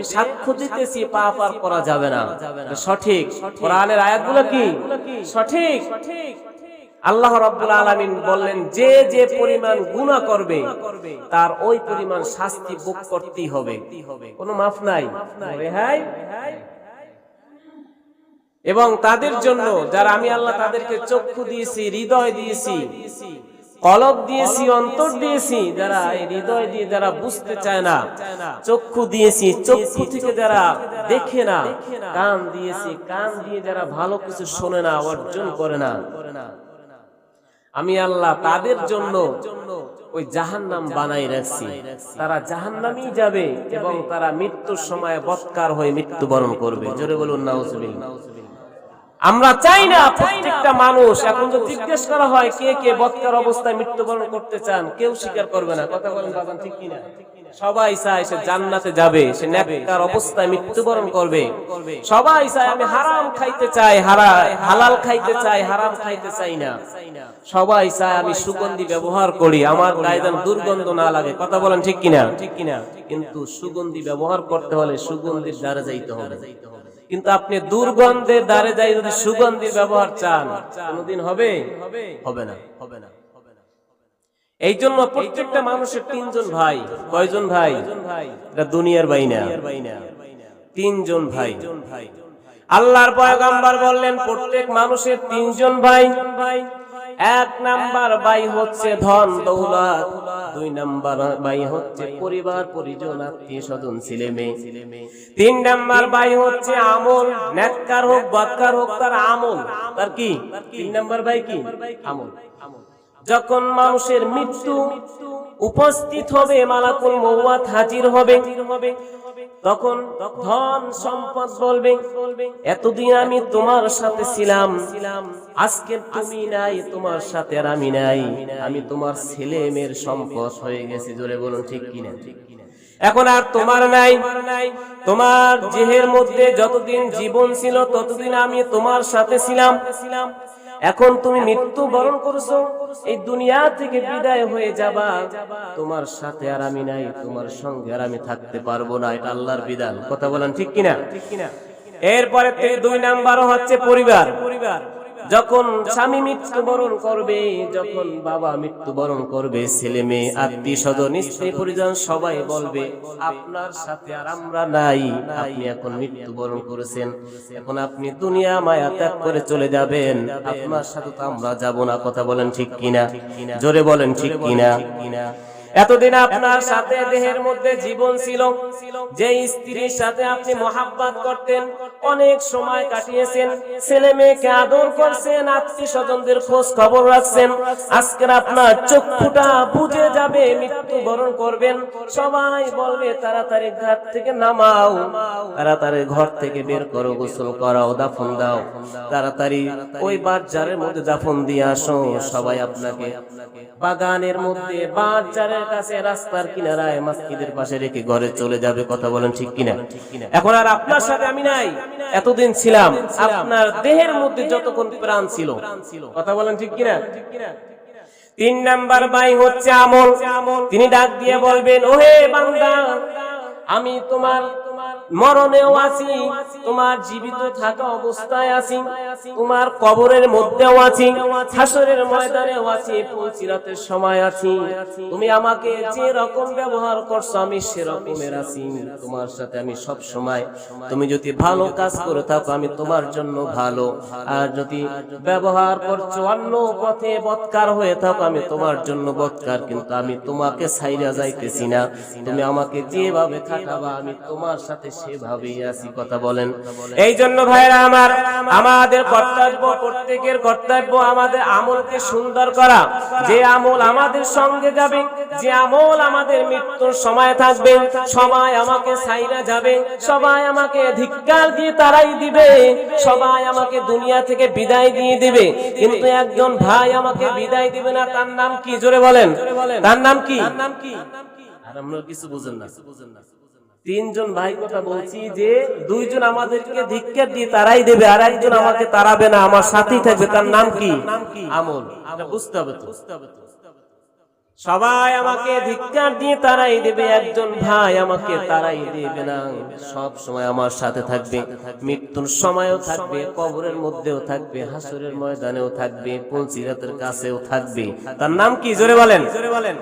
আমি সাক্ষ্য দিতেছি, পাপ আর করা যাবে না। সঠিক কোরআনের আয়াতগুলো কি? সঠিক। আল্লাহ রাব্বুল আলামিন বললেন, যে যে পরিমাণ গুনাহ করবে, তার ওই পরিমাণ শাস্তি ভোগ করতেই হবে। কোনো মাফ নাই? রেহাই এবং তাদের জন্য যারা আমি আল্লাহ তাদেরকে চক্ষু দিয়েছি, হৃদয় দিয়েছি কলব দিয়েছি, অন্তর দিয়েছি, যারা হৃদয় দিয়ে যারা বুঝতে চায় না, চক্ষু দিয়েছি, চক্ষু থেকে যারা দেখে না, কান দিয়েছি, কান দিয়ে যারা ভালো কিছু শোনে না, অর্জন করে না। আমি আল্লাহ তাদের জন্য ওই জাহান্নাম বানাই রাখছি। তারা জাহান্নামই যাবে এবং তারা মৃত্যুর সময় বৎকার হয়ে মৃত্যুবরণ করবে। জোরে বলুন, নাউজুবিল্লাহ। আমরা চাই না প্রত্যেকটা মানুষ, এখন তো জিজ্ঞেস করা হয় কে কে বৎকার অবস্থায় মৃত্যুবরণ করতে চান, কেউ স্বীকার করবে না। কথা বলেন বাজান, ঠিক কিনা? সবাই চায় সে জান্নাতে যাবে, সে নেককার অবস্থায় মৃত্যুবরণ করবে। সবাই চায় আমি হারাম খাইতে চাই, হারা হালাল খাইতে চাই, হারাম খাইতে চাই না। সবাই চায় আমি সুগন্ধি ব্যবহার করি, আমার গায়ে যেন দুর্গন্ধ না লাগে। কথা বলেন ঠিক কিনা ঠিক কিনা? কিন্তু সুগন্ধি ব্যবহার করতে হলে সুগন্ধির দ্বারা যাইতে হবে। কিন্তু আপনি দুর্গন্ধের দ্বারে যাই যদি সুগন্ধির ব্যবহার চান, কোনদিন হবে? হবে না হবে না এই জন্য প্রত্যেকটা মানুষের তিনজন ভাই, কয়জন ভাই? দুনিয়ার ভাই না। তিনজন ভাই। আল্লাহর পয়গাম্বার বললেন, প্রত্যেক মানুষের তিনজন ভাই ভাই। এক নাম্বার ভাই হচ্ছে ধন দৌলত, দুই নাম্বার ভাই হচ্ছে পরিবার, পরিজন, আত্মীয় স্বজন, ছেলে মেয়ে। তিন নাম্বার ভাই হচ্ছে আমল, নেককার হোক বদকার হোক, তার আমল। তার কি? তিন নাম্বার ভাই কি? আমল। যখন মানুষের মৃত্যু উপস্থিত হবে, মালাকুল মৌয়াত হাজির হবে তখন ধন সম্পদ বলবে, এতদিন আমি তোমার সাথে ছিলাম, আজকে তুমি নাই, তোমার সাথে আর আমি নাই। আমি তোমার ছেলে মেয়ের সম্পদ হয়ে গেছি। জোরে বলুন, ঠিক কিনা? ঠিক এখন আর তোমার নাই। তোমার জেহের মধ্যে যতদিন জীবন ছিল, ততদিন আমি তোমার সাথে ছিলাম। এখন তুমি মৃত্যু বরণ করছ, এই দুনিয়া থেকে বিদায় হয়ে যাবা। তোমার সাথে আর আমি নাই, তোমার সঙ্গে আর আমি থাকতে পারব না, এটা আল্লাহর বিধান। কথা বলেন ঠিক কিনা? ঠিক কিনা এরপরে দুই নাম্বার হচ্ছে পরিবার পরিবার। যখন স্বামী মৃত্যুবরণ করবে, যখন বাবা মৃত্যুবরণ করবে, ছেলে মেয়ে, আত্মীয় স্বজন, স্ত্রী পরিজন, সবাই বলবে, আপনার সাথে আর আমরা নাই, আপনি এখন মৃত্যুবরণ করেছেন। এখন আপনি দুনিয়া মায়া ত্যাগ করে চলে যাবেন। আপনার সাথে তো আমরা যাব না। কথা বলেন ঠিক কিনা? জোরে বলেন ঠিক কিনা? কিনা এতদিন আপনার সাথে দেহের মধ্যে জীবন ছিল, যে স্ত্রীর সাথে আপনি মহাব্বাত করতেন, অনেক সময় কাটিয়েছেন, ছেলে মেয়েকে আদর করছেন আত্মীয় স্বজনদের খোঁজ খবর রাখছেন, আজকের আপনার চক্ষুটা বুঝে যাবে মৃত্যু বরণ করবেন, সবাই বলবে, তাড়াতাড়ি ঘাট থেকে নামাও, তাড়াতাড়ি ঘর থেকে বের করো, গোসল করাও, দাফন দাও, তাড়াতাড়ি ওই বাজারের মধ্যে দাফন দিয়ে আসো, সবাই আপনাকে বাগানের মধ্যে, বাজারের কাছে রাস্তার কিনারায় মাসজিদের পাশে রেখে ঘরে চলে যাবে কথা বলেন ঠিক কিনা? এখন আর আপনার সাথে আমি নাই এতদিন ছিলাম আপনার দেহের মধ্যে যতক্ষণ প্রাণ ছিল কথা বলেন ঠিক কিনা? তিন নাম্বার বাই হচ্ছে আমল তিনি ডাক দিয়ে বলবেন ওহে বান্দা আমি তোমার মরণেও আছি, তোমার জীবিত থাকা অবস্থায় আছি, তোমার কবরের মধ্যেও আছি, হাসরের ময়দানেও আছি, পৌঁছিরাতের সময় আছি। তুমি আমাকে যে রকম ব্যবহার করছ, আমি সেরকমের আছি। তোমার সাথে আমি সব সময়, তুমি যদি ভালো কাজ করে থাকো, আমি তোমার জন্য ভালো। আর যদি ব্যবহার করছ, অন্য পথে বৎকার হয়ে থাকো, আমি তোমার জন্য বৎকার। কিন্তু আমি তোমাকে ছাইরা যাইতেছি না। তুমি আমাকে যেভাবে খাটাবা, আমি তোমার সাথে সেভাবেই আছি কথা বলেন। এই জন্য ভাইরা আমার আমাদের কর্তব্য প্রত্যেকের কর্তব্য আমাদের আমলকে সুন্দর করা। যে আমল আমাদের সঙ্গে যাবে যে আমল আমাদের মৃত্যুর সময় থাকবে সবাই আমাকে সাইরা যাবে সবাই আমাকে ধিক্কার দিয়ে তারাই দিবে সবাই আমাকে দুনিয়া থেকে বিদায় দিয়ে দিবে। কিন্তু একজন ভাই আমাকে বিদায় দিবে না তার নাম কি? জোরে বলেন। তার নাম কি? আর আমরা কিছু বুঝেন না বুঝেন না। তিনজন ভাই কথা বলছি যে, দুইজন আমাদেরকে ধিক্কার দিয়ে তারাই দেবে, আর একজন আমাকে তারাবে না, আমার সাথেই থাকবে, তার নাম কি? আমল। বুঝতে হবে সবাই আমাকে ধিক্কার দিয়ে তারাই দেবে, একজন ভাই আমাকে তারাই দেবে না। সব সময় আমার সাথে থাকবে, মৃত্যুর সময়ও থাকবে, কবরের মধ্যেও থাকবে, হাসুরের ময়দানেও থাকবে পঞ্চিরাতের কাছেও থাকবে। তার নাম কি? জোরে বলেন জোরে বলেন।